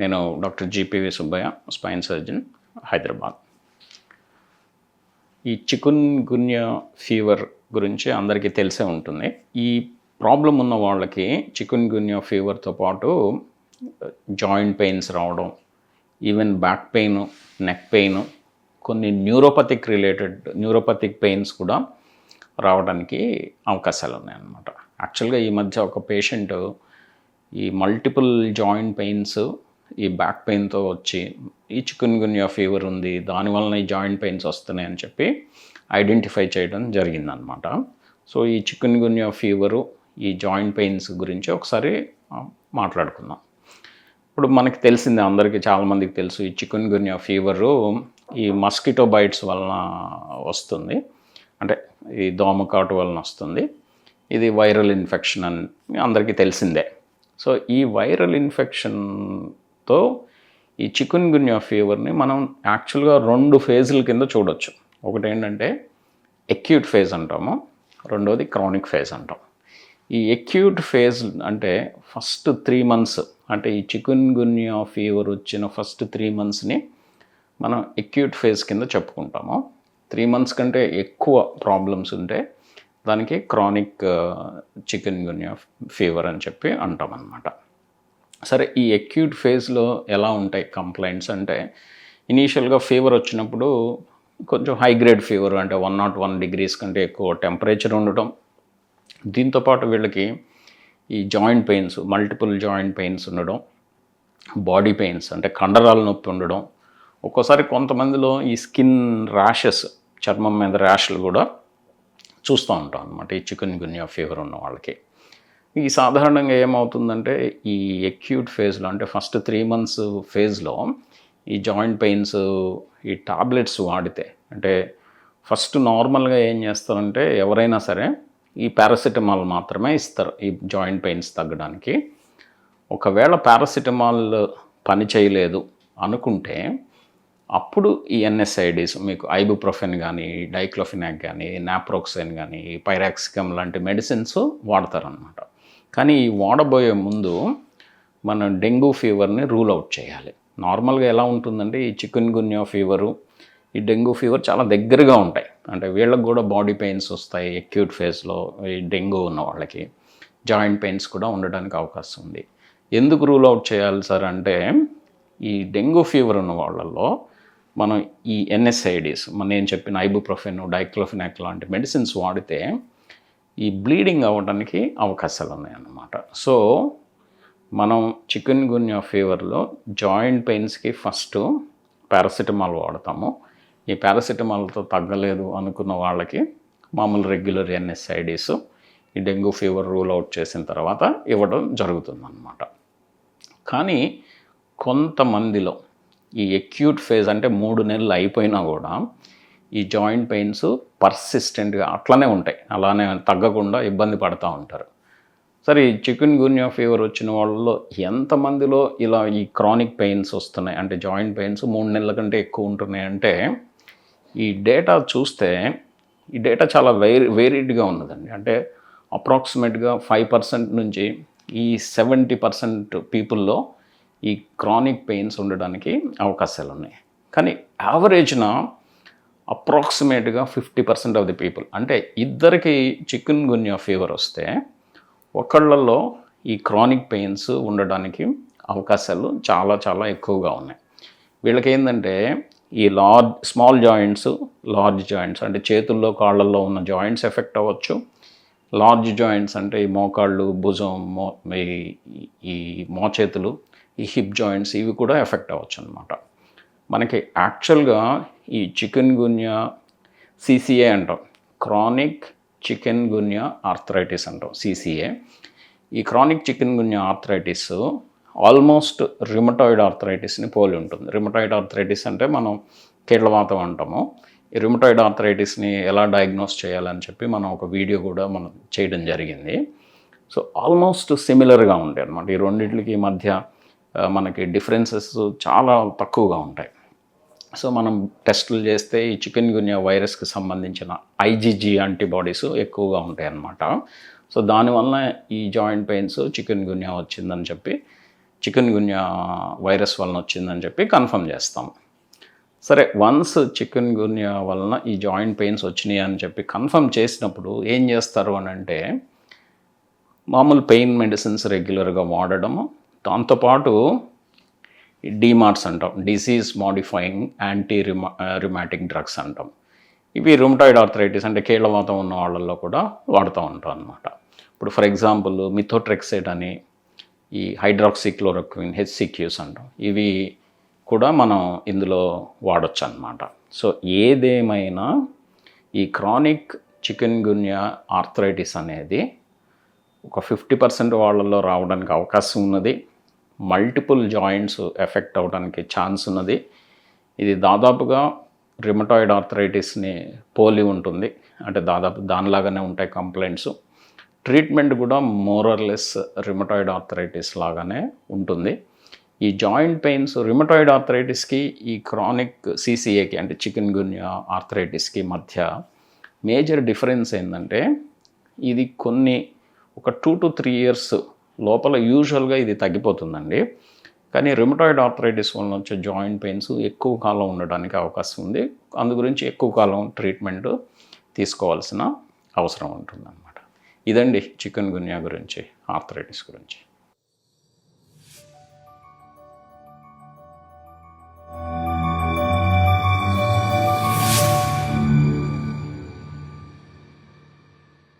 నేను doctor GPV Subbaiah spine surgeon Hyderabad. ఈ చికున్ గున్యా fever గురించి అందరికీ తెలిసే ఉంటుంది. ఈ ప్రాబ్లం ఉన్న వాళ్ళకి చికున్ గున్యా ఫీవర్తో పాటు జాయింట్ పెయిన్స్ రావడం even back pain neck pain కొన్ని న్యూరోపతిక్ రిలేటెడ్ న్యూరోపతిక్ పెయిన్స్ కూడా రావడానికి అవకాశాలు ఉన్నాయన్నమాట. యాక్చువల్గా ఈ మధ్య ఒక పేషెంట్ ఈ మల్టిపుల్ జాయింట్ పెయిన్స్ ఈ బ్యాక్ పెయిన్తో వచ్చి ఈ చికెన్ గున్యా ఫీవర్ ఉంది దానివల్ల ఈ జాయింట్ పెయిన్స్ వస్తున్నాయి అని చెప్పి ఐడెంటిఫై చేయడం జరిగిందనమాట సో ఈ చికెన్ గున్యా ఫీవరు ఈ జాయింట్ పెయిన్స్ గురించి ఒకసారి మాట్లాడుకుందాం. ఇప్పుడు మనకి తెలిసిందే అందరికీ చాలామందికి తెలుసు ఈ చికెన్ గున్యా ఫీవరు ఈ మస్కిటో బైట్స్ వలన వస్తుంది. అంటే ఈ దోమకాటు వలన వస్తుంది. ఇది వైరల్ ఇన్ఫెక్షన్ అని అందరికీ తెలిసిందే. సో ఈ వైరల్ ఇన్ఫెక్షన్ తో ఈ చికెన్ గున్యా ఫీవర్ని మనం యాక్చువల్గా రెండు ఫేజుల కింద చూడొచ్చు. ఒకటి ఏంటంటే ఎక్యూట్ ఫేజ్ అంటాము. రెండోది క్రానిక్ ఫేజ్ అంటాం. ఈ ఎక్యూట్ ఫేజ్ అంటే ఫస్ట్ త్రీ మంత్స్ అంటే ఈ చికెన్ గున్యా ఫీవర్ వచ్చిన ఫస్ట్ త్రీ మంత్స్ని మనం ఎక్యూట్ ఫేజ్ కింద చెప్పుకుంటాము. త్రీ మంత్స్ కంటే ఎక్కువ ప్రాబ్లమ్స్ ఉంటే దానికి chronic uh, chikungunya fever అని చెప్పి అంటాం అన్నమాట సరే ఈ ఎక్యూట్ ఫేజ్లో ఎలా ఉంటాయి కంప్లైంట్స్ అంటే ఇనీషియల్గా ఫీవర్ వచ్చినప్పుడు కొంచెం హై గ్రేడ్ ఫీవర్ అంటే వన్ నాట్ వన్ డిగ్రీస్ కంటే ఎక్కువ టెంపరేచర్ ఉండటం. దీంతోపాటు వీళ్ళకి ఈ joint pains multiple joint pains ఉండడం బాడీ పెయిన్స్ అంటే కండరాల నొప్పి ఉండడం. ఒక్కోసారి కొంతమందిలో ఈ స్కిన్ ర్యాషెస్ చర్మం మీద ర్యాష్లు కూడా చూస్తూ ఉంటాం అనమాట ఈ చికెన్ గున్యా ఫీవర్ ఉన్న వాళ్ళకి. ఈ సాధారణంగా ఏమవుతుందంటే ఈ ఎక్యూట్ ఫేజ్లో అంటే ఫస్ట్ త్రీ మంత్స్ ఫేజ్లో ఈ జాయింట్ పెయిన్స్ ఈ టాబ్లెట్స్ వాడితే అంటే ఫస్ట్ నార్మల్గా ఏం చేస్తారంటే ఎవరైనా సరే ఈ పారాసిటమాల్ మాత్రమే ఇస్తారు ఈ జాయింట్ పెయిన్స్ తగ్గడానికి. ఒకవేళ పారాసిటమాల్ పని చేయలేదు అనుకుంటే అప్పుడు ఈ ఎన్ఎస్ఐడీస్ మీకు ఐబుప్రొఫెన్ కానీ డైక్లోఫినాక్ కానీ నాప్రోక్సైన్ కానీ పైరాక్సికమ్ లాంటి మెడిసిన్స్ వాడతారనమాట కానీ ఈ వాడబోయే ముందు మనం డెంగ్యూ ఫీవర్ని రూల్ అవుట్ చేయాలి. నార్మల్గా ఎలా ఉంటుందంటే ఈ చికెన్ గున్యా ఫీవరు ఈ డెంగ్యూ ఫీవర్ చాలా దగ్గరగా ఉంటాయి. అంటే వీళ్ళకి కూడా బాడీ పెయిన్స్ వస్తాయి ఎక్యూట్ ఫేజ్లో ఈ డెంగ్యూ ఉన్న వాళ్ళకి. జాయింట్ పెయిన్స్ కూడా ఉండడానికి అవకాశం ఉంది. ఎందుకు రూల్ అవుట్ చేయాలి సార్ అంటే ఈ డెంగ్యూ ఫీవర్ ఉన్న వాళ్ళల్లో మనం ఈ ఎన్ఎస్ఐడీస్ మన నేను చెప్పిన ఐబుప్రొఫెన్ డైక్లోఫినాక్ లాంటి మెడిసిన్స్ వాడితే ఈ బ్లీడింగ్ అవ్వడానికి అవకాశాలు ఉన్నాయన్నమాట సో మనం చికెన్ గున్యా ఫీవర్లో జాయింట్ పెయిన్స్కి ఫస్ట్ పారాసిటమాల్ వాడతాము. ఈ పారాసిటమాల్తో తగ్గలేదు అనుకున్న వాళ్ళకి మామూలు రెగ్యులర్ ఎన్ఎస్ఐడీస్ ఈ డెంగ్యూ ఫీవర్ రూల్ అవుట్ చేసిన తర్వాత ఇవ్వడం జరుగుతుందన్నమాట. కానీ కొంతమందిలో ఈ ఎక్యూట్ ఫేజ్ అంటే మూడు నెలలు అయిపోయినా కూడా ఈ జాయింట్ పెయిన్స్ పర్సిస్టెంట్గా అట్లనే ఉంటాయి. అలానే తగ్గకుండా ఇబ్బంది పడుతూ ఉంటారు. సరే ఈ చికెన్ గున్యా ఫీవర్ వచ్చిన వాళ్ళలో ఎంతమందిలో ఇలా ఈ క్రానిక్ పెయిన్స్ వస్తున్నాయి? అంటే జాయింట్ పెయిన్స్ మూడు నెలల కంటే ఎక్కువ ఉంటున్నాయి అంటే ఈ డేటా చూస్తే ఈ డేటా చాలా వేరీ వేరీడ్గా ఉన్నదండి. అంటే అప్రాక్సిమేట్గా ఫైవ్ పర్సెంట్ నుంచి ఈ సెవెంటీ పర్సెంట్ పీపుల్లో ఈ క్రానిక్ పెయిన్స్ ఉండడానికి అవకాశాలు ఉన్నాయి కానీ యావరేజ్న అప్రాక్సిమేట్గా fifty percent of the people. అంటే ఇద్దరికి చికెన్ గున్యా ఫీవర్ వస్తే ఒకళ్ళల్లో ఈ క్రానిక్ పెయిన్స్ ఉండడానికి అవకాశాలు చాలా చాలా ఎక్కువగా ఉన్నాయి. వీళ్ళకి ఏంటంటే ఈ large small joints large joints అంటే చేతుల్లో కాళ్ళల్లో ఉన్న జాయింట్స్ ఎఫెక్ట్ అవ్వచ్చు. లార్జ్ జాయింట్స్ అంటే ఈ మోకాళ్ళు భుజం మో ఈ- ఈ మోచేతులు ఈ హిప్ జాయింట్స్ ఇవి కూడా ఎఫెక్ట్ అవ్వచ్చు అనమాట మనకి యాక్చువల్గా ఈ చికెన్ గున్యా సిసిఏ అంటాం. క్రానిక్ చికెన్ గున్యా ఆర్థరైటిస్ అంటాం సిసిఏ ఈ chronic chikungunya arthritis almost rheumatoid ఆర్థరైటిస్ని పోలి ఉంటుంది. రిమటాయిడ్ ఆర్థరైటిస్ అంటే మనం కీళ్ళవాతం అంటాము. ఈ రిమటాయిడ్ ఆర్థరైటిస్ని ఎలా డయాగ్నోస్ చేయాలని చెప్పి మనం ఒక వీడియో కూడా మనం చేయడం జరిగింది. సో ఆల్మోస్ట్ సిమిలర్గా ఉంటాయి అన్నమాట. ఈ రెండింటికి మధ్య మనకి డిఫరెన్సెస్ చాలా తక్కువగా ఉంటాయి. సో మనం టెస్టులు చేస్తే ఈ చికెన్ గున్యా వైరస్కి సంబంధించిన ఐజీజీ యాంటీబాడీస్ ఎక్కువగా ఉంటాయి అన్నమాట సో దానివల్ల ఈ జాయింట్ పెయిన్స్ చికెన్ గున్యా వచ్చిందని చెప్పి చికెన్ గున్యా వైరస్ వలన వచ్చిందని చెప్పి కన్ఫర్మ్ చేస్తాం. సరే వన్స్ చికెన్ గున్యా వలన ఈ జాయింట్ పెయిన్స్ వచ్చినాయి అని చెప్పి కన్ఫర్మ్ చేసినప్పుడు ఏం చేస్తారు అని అంటే మామూలు పెయిన్ మెడిసిన్స్ రెగ్యులర్గా వాడడము దాంతోపాటు డిమార్ట్స్ అంటాం. Disease modifying anti rheuma rheumatic drugs అంటాం. ఇవి రుమటాయిడ్ ఆర్థరైటిస్ అంటే కీళ్ళవాతం ఉన్న వాళ్ళల్లో కూడా వాడుతూ ఉంటాం అనమాట ఇప్పుడు ఫర్ ఎగ్జాంపుల్ మిథోట్రెక్సైడ్ అని ఈ హైడ్రాక్సిక్లోరోక్విన్ హెచ్సిక్యూస్ అంటాం. ఇవి కూడా మనం ఇందులో వాడచ్చు అనమాట సో ఏదేమైనా ఈ క్రానిక్ చికెన్ గున్యా ఆర్థరైటిస్ అనేది ఒక ఫిఫ్టీ పర్సెంట్ వాళ్ళల్లో రావడానికి అవకాశం ఉన్నది. మల్టిపుల్ జాయింట్స్ ఎఫెక్ట్ అవడానికి ఛాన్స్ ఉన్నది. ఇది దాదాపుగా రిమటాయిడ్ ఆర్థరైటిస్ని పోలి ఉంటుంది. అంటే దాదాపు దానిలాగానే ఉంటాయి కంప్లైంట్స్ ట్రీట్మెంట్ కూడా more or less rheumatoid arthritis లాగానే ఉంటుంది. ఈ జాయింట్ పెయిన్స్ రిమటాయిడ్ ఆర్థరైటిస్కి ఈ క్రానిక్ సీసీఏకి అంటే చికెన్ గున్యా ఆర్థరైటిస్కి మధ్య మేజర్ డిఫరెన్స్ ఏంటంటే ఇది కొన్ని ఒక టూ టు త్రీ ఇయర్స్ లోపల యూజువల్గా ఇది తగ్గిపోతుందండి. కానీ రిమటాయిడ్ ఆర్థరైటిస్ వలన వచ్చే జాయింట్ పెయిన్స్ ఎక్కువ కాలం ఉండడానికి అవకాశం ఉంది. అందు గురించి ఎక్కువ కాలం ట్రీట్మెంట్ తీసుకోవాల్సిన అవసరం ఉంటుందన్నమాట. ఇదండి చికెన్ గున్యా గురించి ఆర్థరైటిస్ గురించి.